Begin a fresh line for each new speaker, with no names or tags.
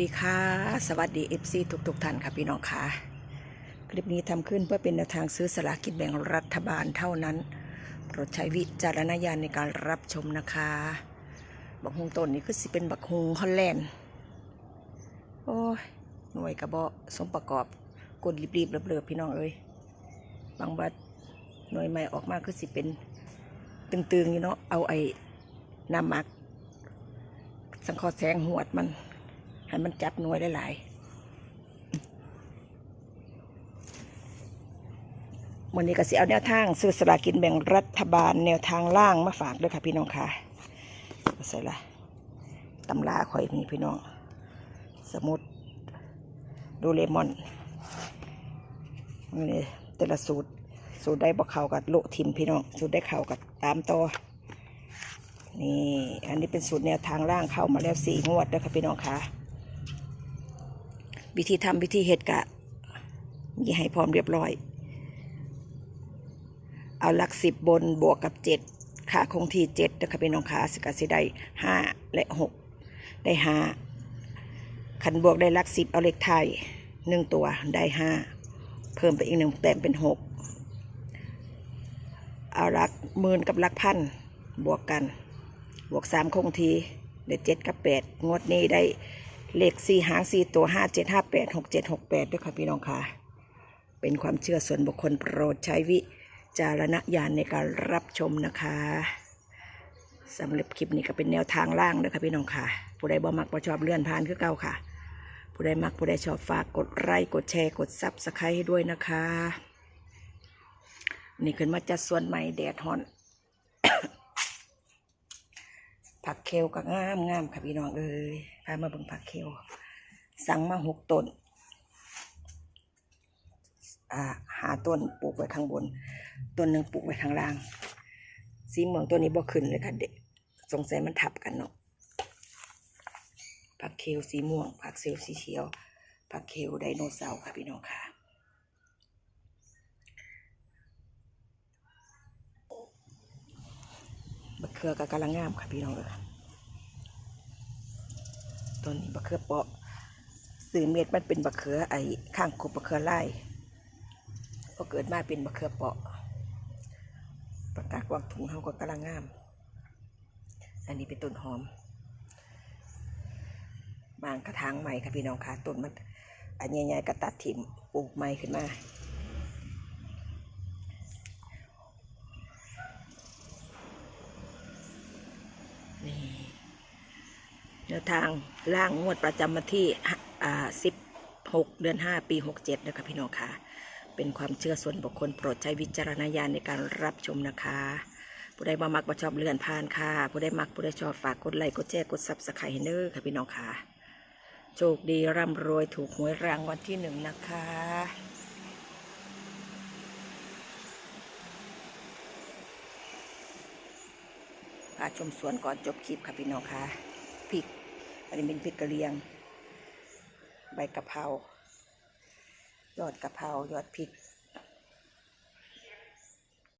ดีค่ะ สวัสดี FC ทุกทุกๆท่านค่ะพี่น้องค่ะ คลิปนี้ทำขึ้นเพื่อเป็นแนวทางซื้อสลากกินแบ่งรัฐบาลเท่านั้น โปรดใช้วิจารณญาณในการรับชมนะคะ บักฮงต้นนี้คือสิเป็นบักฮงฮอลแลนด์ โอ้ย หน่วยกระบอกสมประกอบกดรีบๆเบลอๆพี่น้องเอ้ย บางบัดหน่วยใหม่ออกมาคือสิเป็นตึงๆอยู่เนาะ เอาไอ้น้ำหมัก สังคอแสงหวดมัน ให้มันจับหน่วยหลายๆวันนี้ก็สิเอาแนวทางซื้อสลากินแบ่งรัฐบาลแนวทางล่างมาฝากด้วยค่ะพี่น้องค่ะใส่ละตำราข่อยนี่พี่น้อง สมุดดูเลมอนนี่แต่ละสูตร สูตรได้บอกเขากับโลทิมพี่น้อง สูตรได้เขากับตามต่อนี่ อันนี้เป็นสูตรแนวทางล่างเข้ามาแล้วสี่งวดนะคะพี่น้องคะ วิธีทำวิธีเห็ดกะ มีให้พร้อมเรียบร้อย เอาหลักสิบบนบวกกับเจ็ดค่าคงที่เจ็ดนะคะพี่น้องคะสกัดสิได้ห้าและหกได้ห้าขันบวกได้ลักสิบเอาเลขไทยหนึ่งตัวได้ห้าเพิ่มไปอีกหนึ่งแต้มเป็นหกเอาลักหมื่นกับลักพันบวกกัน บวกสามคงทีได้เจ็ดกับแปดงวดนี้ได้ เลขสี่หางสี่ตัวห้าเจ็ดห้าแปดหกเจ็ดหกแปดด้วยค่ะพี่น้องค่ะ เป็นความเชื่อส่วนบุคคลโปรดใช้วิจารณญาณในการรับชมนะคะสำหรับคลิปนี้ก็เป็นแนวทางล่างนะคะพี่น้องค่ะ ผู้ใดบ่มักบ่ชอบเลื่อนผ่านคือเก่าค่ะ ผู้ใดมักผู้ใดชอบฝากกดไลค์กดแชร์กดซับสไครต์ให้ด้วยนะคะ นี่ขึ้นมาจัดส่วนใหม่แดดฮอน ผักเคลก็งามงามค่ะพี่น้องเอ้ยพามาเบิ่งผักเคลสั่งมาหกต้นหาต้นปลูกไว้ข้างบน ต้นหนึ่งปลูกไว้ข้างล่าง สีเมืองตัวนี้บ่ขึ้นเลยค่ะเด็กสงสัยมันทับกันเนาะผักเคลสีม่วง ผักเซลสีเขียวผักเคลไดโนเสาร์ค่ะพี่น้องค่ะ บะเขือกับกำลังงามค่ะพี่น้องเลยต้นนี้บะเขือเปาะสื่อเม็ดมันเป็นบะเขือไอ้ข้างกบบะเขือไล่พอเกิดมาเป็นบะเขือเปาะประกาศวางถุงเขาก็กำลังงาม อันนี้เป็นต้นหอม บางกระถางใหม่ค่ะพี่น้องค่ะต้นมันอันใหญ่ๆก็ตัดถิ่มปลูกใหม่ขึ้นมา นวทางล่างงวดประจำวันที่อ่าสิบหกเดือนห้าปีหกเจ็ดนะคะพี่น้องค่ะ เป็นความเชื่อส่วนบุคคลโปรดใช้วิจารณญาณในการรับชมนะคะ ผู้ใดมามักมาชอบเลื่อนผ่านค่ะ ผู้ใดมักผู้ใดชอบฝากกดไลค์กดแชร์กดซับสไครต์ให้เด้อค่ะพี่น้องค่ะ โชคดีร่ำรวยถูกหวยรางวัลที่หนึ่งนะคะพาชมสวนก่อนจบคลิปค่ะพี่น้องค่ะพริก อันนี้เป็นพริกกระเลียง ใบกะเพรายอดกะเพรายอดพริก